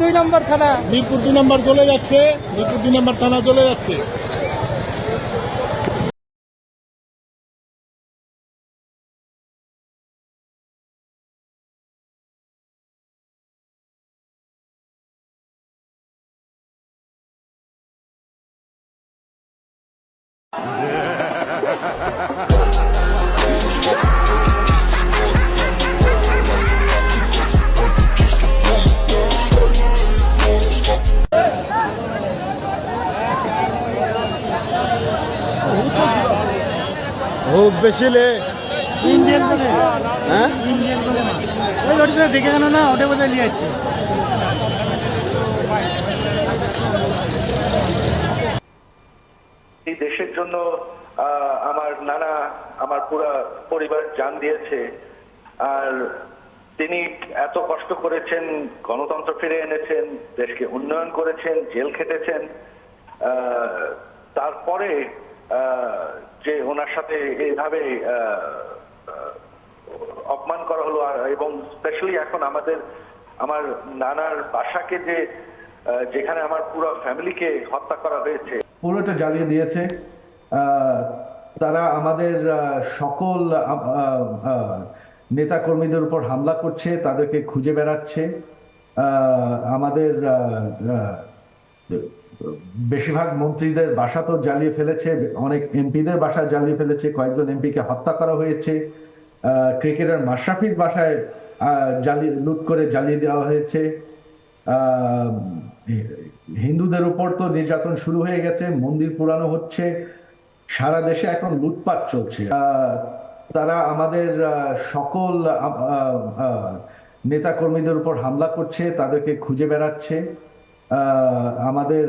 দুই নম্বর থানা। মিরপুর দুই নম্বর চলে যাচ্ছে মিরপুর দুই নম্বর থানা চলে যাচ্ছে। খুব বেশি লে ইন্ডিয়ান হ্যাঁ? ইন্ডিয়ান বলে না। ওই ওটা দেখে গেল না ওটা বোধহয় নিয়ে যাচ্ছে। এই দেশের জন্য আহ, আমার নানা আমার পুরা পরিবার জান দিয়েছে। আর তিনি এত কষ্ট করেছেন গণতন্ত্র ফিরে এনেছেন দেশকে উন্নয়ন করেছেন জেল খেটেছেন। তারপরে যে ওনার সাথে আহ, অপমান করা হলো এবং স্পেশালি এখন আমাদের আমার নানার বাসাকে যে যেখানে আমার পুরো ফ্যামিলিকে হত্যা করা হয়েছে। পুরোটা জ্বালিয়ে দিয়েছে। তারা আমাদের সকল নেতা কর্মীদের উপর হামলা করছে তাদেরকে খুঁজে বেড়াচ্ছে। আমাদের বেশিরভাগ মন্ত্রীদের বাসা তো জ্বালিয়ে ফেলেছে, অনেক এমপিদের বাসা জ্বালিয়ে ফেলেছে, কয়েকজন এমপিকে হত্যা করা হয়েছে ক্রিকেটার মাশরাফির বাসায় জ্বালিয়ে, লুট করে জ্বালিয়ে দেওয়া হয়েছে। হিন্দুদের উপর তো নির্যাতন শুরু হয়ে গেছে, মন্দির পুরানো হচ্ছে, সারা দেশে এখন লুটপাট চলছে। তারা আমাদের সকল নেতা কর্মীদের উপর হামলা করছে, তাদেরকে খুঁজে বেড়াচ্ছে। আমাদের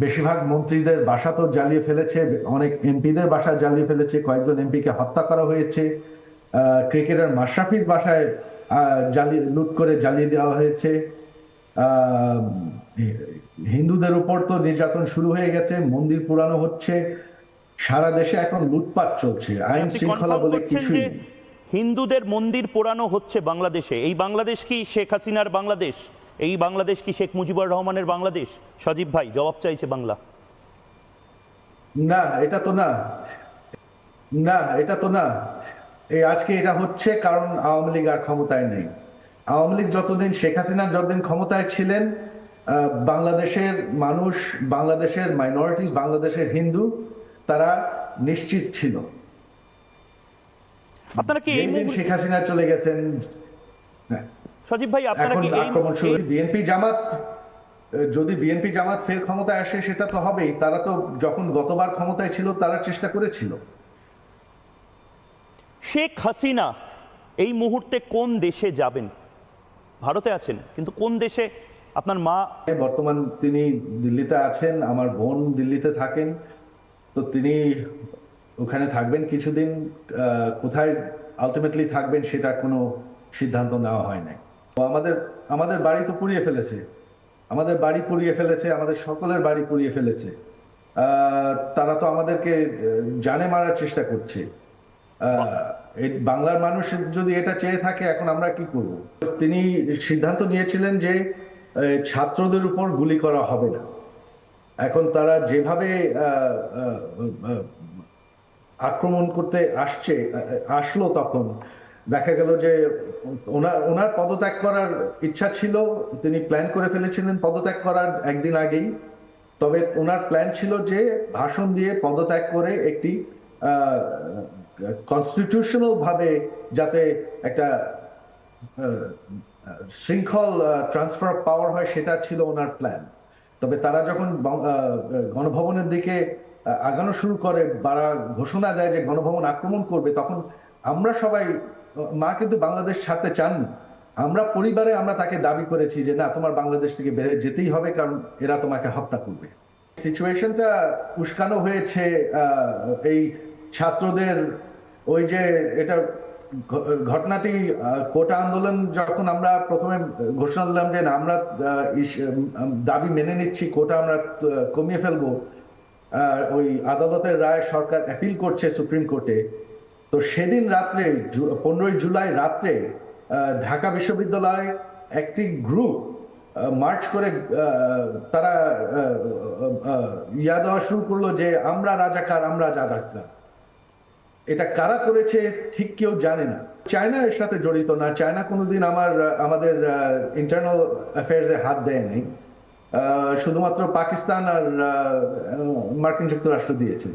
বেশিরভাগ মন্ত্রীদের বাসা তো জ্বালিয়ে ফেলেছে অনেক এমপিদের বাসা জ্বালিয়ে ফেলেছে কয়েকজন এমপিকে হত্যা করা হয়েছে ক্রিকেটার মাশরাফির বাসায় আহ, জ্বালিয়ে লুট করে জ্বালিয়ে দেওয়া হয়েছে আহ, হিন্দুদের উপর তো নির্যাতন শুরু হয়ে গেছে মন্দির পুরানো হচ্ছে সারা দেশে এখন লুটপাট চলছে আইন শৃঙ্খলা বলে কিছুই নেই। হিন্দুদের মন্দির পোড়ানো হচ্ছে বাংলাদেশে। এই বাংলাদেশ কি শেখ হাসিনার বাংলাদেশ? এই বাংলাদেশ কি শেখ মুজিবুর রহমানের বাংলাদেশ? সজীব ভাই, জবাব চাইছে বাংলা। না, এটা তো না। না, এটা তো না। এই আজকে এটা হচ্ছে কারণ আওয়ামী লীগ আর ক্ষমতায় নেই। আওয়ামী লীগ যতদিন, শেখ হাসিনা যতদিন ক্ষমতায় ছিলেন বাংলাদেশের মানুষ, বাংলাদেশের মাইনরিটি বাংলাদেশের হিন্দু, তারা নিশ্চিত ছিল। আপনারা কি এই শেখ হাসিনা চলে গেছেন? সজীব ভাই আপনারা কি আক্রমণ শুরু বিএনপি জামাত যদি বিএনপি জামাত ফের ক্ষমতায় আসে সেটা তো হবেই। তারা তো যখন গতবার ক্ষমতায় ছিল তারা চেষ্টা করেছিল। শেখ হাসিনা এই মুহূর্তে কোন দেশে যাবেন? ভারতে আছেন কিন্তু কোন দেশে? আপনার মা বর্তমান তিনি দিল্লিতে আছেন আমার বোন দিল্লিতে থাকেন। তো তিনি ওখানে থাকবেন কিছুদিন কোথায় আলটিমেটলি থাকবেন সেটা কোনো সিদ্ধান্ত নেওয়া হয় নাই। তো আমাদের আমাদের বাড়ি তো পুড়িয়ে ফেলেছে। আমাদের বাড়ি পুড়িয়ে ফেলেছে, আমাদের সকলের বাড়ি পুড়িয়ে ফেলেছে। তারা তো আমাদেরকে জানে মারার চেষ্টা করছে। বাংলার মানুষ যদি এটা চেয়ে থাকে, এখন আমরা কি করব? তিনি সিদ্ধান্ত নিয়েছিলেন যে ছাত্রদের উপর গুলি করা হবে না। এখন তারা যেভাবে আক্রমণ করতে আসছে, আসলো তখন। দেখা গেল যে ওনার ওনার পদত্যাগ করার ইচ্ছা ছিল, তিনি প্ল্যান করে ফেলেছিলেন পদত্যাগ করার একদিন আগেই। তবে ওনার প্ল্যান ছিল যে ভাষণ দিয়ে পদত্যাগ করে একটি কনস্টিটিউশনাল ভাবে যাতে একটা শৃঙ্খল ট্রান্সফার অফ পাওয়ার হয়, সেটা ছিল ওনার প্ল্যান তবে তারা যখন গণভবনের দিকে আগানো শুরু করে তারা ঘোষণা দেয় যে গণভবন আক্রমণ করবে, তখন আমরা সবাই, মা কিন্তু বাংলাদেশ ছাড়তে চাননি আমরা পরিবারে আমরা তাকে দাবি করেছি যে, না, তোমার বাংলাদেশ থেকে বেড়ে যেতেই হবে, কারণ এরা তোমাকে হত্যা করবে। সিচুয়েশনটা উস্কানো হয়েছে এই ছাত্রদের ওই যে এটা ঘটনাটি কোটা আন্দোলন যখন আমরা প্রথমে ঘোষণা দিলাম যে, না, আমরা দাবি মেনে নিচ্ছি, কোটা আমরা কমিয়ে ফেলব ওই আদালতের রায় সরকার অ্যাপিল করছে সুপ্রিম কোর্টে তো সেদিন রাত্রে পনেরোই জুলাই রাত্রে ঢাকা বিশ্ববিদ্যালয় একটি গ্রুপ মার্চ করে তারা ইয়া দেওয়া শুরু করল যে আমরা রাজাকার আমরা রাজাকার। এটা কারা করেছে ঠিক কেউ জানে না। চায়না এর সাথে জড়িত না। চায়না কোনোদিন আমার, আমাদের ইন্টারনাল অ্যাফেয়ার্সে হাত দেয়নি। শুধুমাত্র পাকিস্তান আর মার্কিন যুক্তরাষ্ট্র দিয়েছে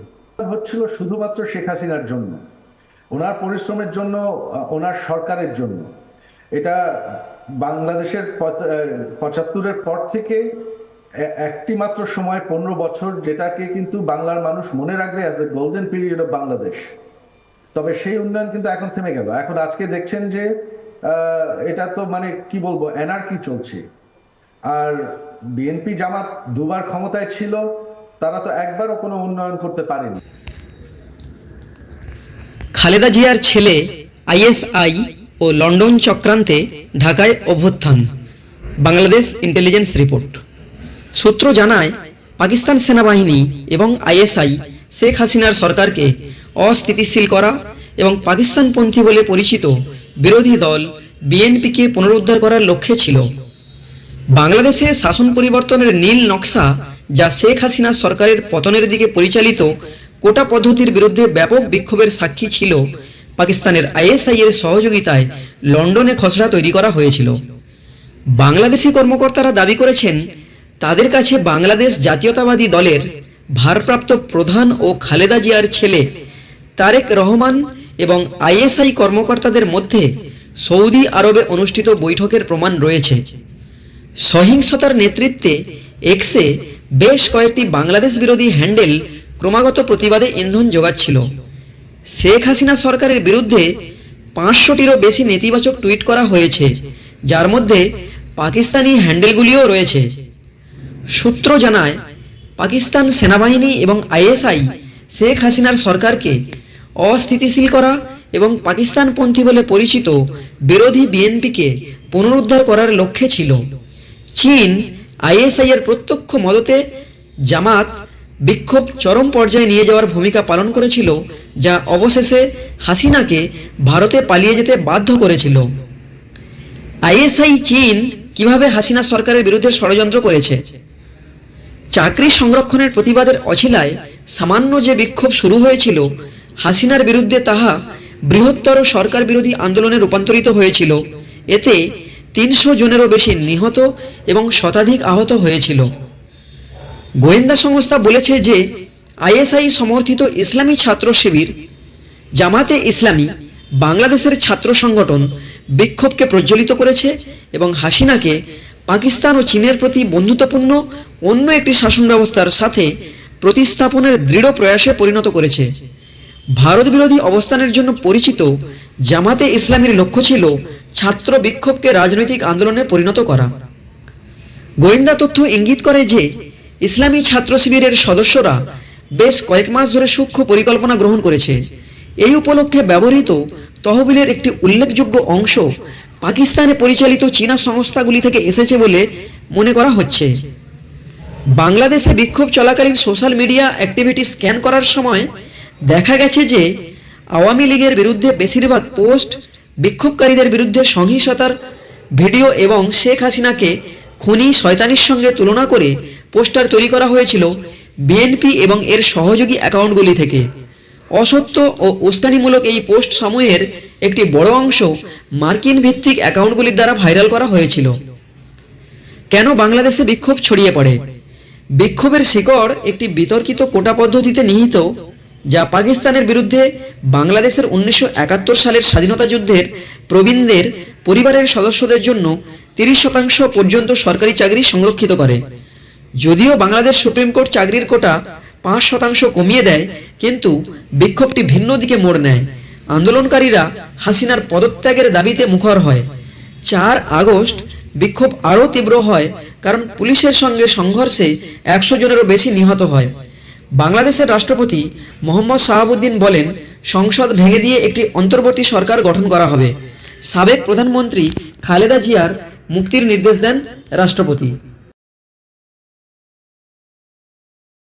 হচ্ছিল শুধুমাত্র শেখ হাসিনার জন্য, ওনার পরিশ্রমের জন্য ওনার সরকারের জন্য। এটা বাংলাদেশের পঁচাত্তরের পর থেকে একটি মাত্র সময়, পনেরো বছর, যেটাকে কিন্তু বাংলার মানুষ মনে রাখবে as the golden period of Bangladesh. তবে সেই উন্নয়ন কিন্তু এখন থেমে গেল। এখন আজকে দেখছেন যে এটা তো মানে কি বলব এনার্কি চলছে। আর বিএনপি জামাত দুবার ক্ষমতায় ছিল, তারা তো একবারও কোনো উন্নয়ন করতে পারেনি। খালেদা জিয়ার ছেলে আইএসআই ও লন্ডন চক্রান্তে ঢাকায় অভ্যুত্থান। Bangladesh intelligence report. সূত্র জানায়, পাকিস্তান সেনাবাহিনী এবং আইএসআই শেখ হাসিনার সরকারকে অস্থিতিশীল করা এবং পাকিস্তানপন্থী বলে পরিচিত বিরোধী দল বিএনপিকে পুনরুদ্ধার করার লক্ষ্যে ছিল। বাংলাদেশে শাসন পরিবর্তনের নীল নকশা যা শেখ হাসিনা সরকারের পতনের দিকে পরিচালিত কোটা পদ্ধতির বিরুদ্ধে ব্যাপক বিক্ষোভের সাক্ষী ছিল পাকিস্তানের আইএসআই এর সহযোগিতায় লন্ডনে খসড়া তৈরি করা হয়েছিল। বাংলাদেশি কর্মকর্তারা দাবি করেছেন, তাদের কাছে বাংলাদেশ জাতীয়তাবাদী দলের ভারপ্রাপ্ত প্রধান ও খালেদা জিয়ার ছেলে তারেক রহমান এবং আইএসআই কর্মকর্তাদের মধ্যে সৌদি আরবে অনুষ্ঠিত বৈঠকের প্রমাণ রয়েছে। সহিংসতার নেতৃত্বে এক্সে বেশ কয়েকটি বাংলাদেশ বিরোধী হ্যান্ডেল ক্রমাগত প্রতিবাদে ইন্ধন যোগাচ্ছিল। শেখ হাসিনা সরকারের বিরুদ্ধে পাঁচশোটিরও বেশি নেতিবাচক টুইট করা হয়েছে, যার মধ্যে পাকিস্তানি হ্যান্ডেলগুলিও রয়েছে। সূত্র জানায়, পাকিস্তান সেনাবাহিনী এবং আইএসআই শেখ হাসিনার সরকারকে অস্থিতিশীল করা এবং পাকিস্তানপন্থী বলে পরিচিত বিরোধী বিএনপিকে পুনরুদ্ধার করার লক্ষ্যে ছিল। চীন আইএসআই এর প্রত্যক্ষ মদতে জামাত বিক্ষোভ চরম পর্যায়ে নিয়ে যাওয়ার ভূমিকা পালন করেছিল, যা অবশেষে হাসিনাকে ভারতে পালিয়ে যেতে বাধ্য করেছিল। আইএসআই চীন কীভাবে হাসিনা সরকারের বিরুদ্ধে ষড়যন্ত্র করেছে? চাকরি সংরক্ষণের প্রতিবাদের অছিলায় সামান্য যে বিক্ষোভ শুরু হয়েছিল, হাসিনার বিরুদ্ধে তাহা বৃহত্তর সরকার বিরোধী আন্দোলনে রূপান্তরিত হয়েছিল। এতে তিনশো জনেরও বেশি নিহত এবং শতাধিক আহত হয়েছিল। গোয়েন্দা সংস্থা বলেছে যে, আইএসআই সমর্থিত ইসলামী ছাত্র শিবির জামাতে ইসলামী বাংলাদেশের ছাত্র সংগঠন বিক্ষোভকে প্রজ্বলিত করেছে এবং হাসিনাকে পাকিস্তান ও চীনের প্রতি বন্ধুত্বপূর্ণ অন্য একটি শাসন ব্যবস্থার সাথে প্রতিস্থাপনের দৃঢ় প্রয়াসে পরিণত করেছে। ভারত বিরোধী অবস্থানের জন্য পরিচিত জামাতে ইসলামীর লক্ষ্য ছিল ছাত্র বিক্ষোভকে রাজনৈতিক আন্দোলনে পরিণত করা। গোয়েন্দা তথ্য ইঙ্গিত করে যে, ইসলামী ছাত্র শিবিরের সদস্যরা বেশ কয়েক মাস ধরে সূক্ষ্ম পরিকল্পনা গ্রহণ করেছে। এই উপলক্ষে ব্যবহৃত তহবিলের একটি উল্লেখযোগ্য অংশ পাকিস্তানে পরিচালিত চীনা সংস্থাগুলি থেকে এসেছে বলে মনে করা হচ্ছে। বাংলাদেশে বিক্ষোভ চলাকালীন সোশ্যাল মিডিয়া অ্যাক্টিভিটি স্ক্যান করার সময় দেখা গেছে যে আওয়ামী লীগের বিরুদ্ধে বেশিরভাগ পোস্ট বিক্ষোভকারীদের বিরুদ্ধে সহিংসতার ভিডিও এবং শেখ হাসিনাকে খুনি শয়তানির সঙ্গে তুলনা করে পোস্টার তৈরি করা হয়েছিল বিএনপি এবং এর সহযোগী অ্যাকাউন্টগুলি থেকে। অসত্য ও উস্কানিমূলক এই পোস্ট সমূহের একটি বড় অংশ মার্কিন ভিত্তিক অ্যাকাউন্টগুলির দ্বারা ভাইরাল করা হয়েছিল। কেন বাংলাদেশে বিক্ষোভ ছড়িয়ে পড়ে? বিক্ষোভের শিকড় একটি বিতর্কিত কোটা পদ্ধতিতে নিহিত যা পাকিস্তানের বিরুদ্ধে বাংলাদেশের উনিশশো একাত্তর সালের স্বাধীনতা যুদ্ধের প্রবীণদের পরিবারের সদস্যদের জন্য তিরিশ শতাংশ পর্যন্ত সরকারি চাকরি সংরক্ষিত করে। যদিও বাংলাদেশ সুপ্রিম কোর্ট চাকরির কোটা পাঁচ শতাংশ কমিয়ে দেয়, কিন্তু বিক্ষোভটি ভিন্ন দিকে মোড় নেয়। আন্দোলনকারীরা হাসিনার পদত্যাগের দাবিতে মুখর হয়। চার আগস্ট বিক্ষোভ আরও তীব্র হয়, কারণ পুলিশের সঙ্গে সংঘর্ষে একশো জনেরও বেশি নিহত হয়। বাংলাদেশের রাষ্ট্রপতি মোহাম্মদ শাহাবুদ্দিন বলেন, সংসদ ভেঙে দিয়ে একটি অন্তর্বর্তী সরকার গঠন করা হবে। সাবেক প্রধানমন্ত্রী খালেদা জিয়ার মুক্তির নির্দেশ দেন রাষ্ট্রপতি।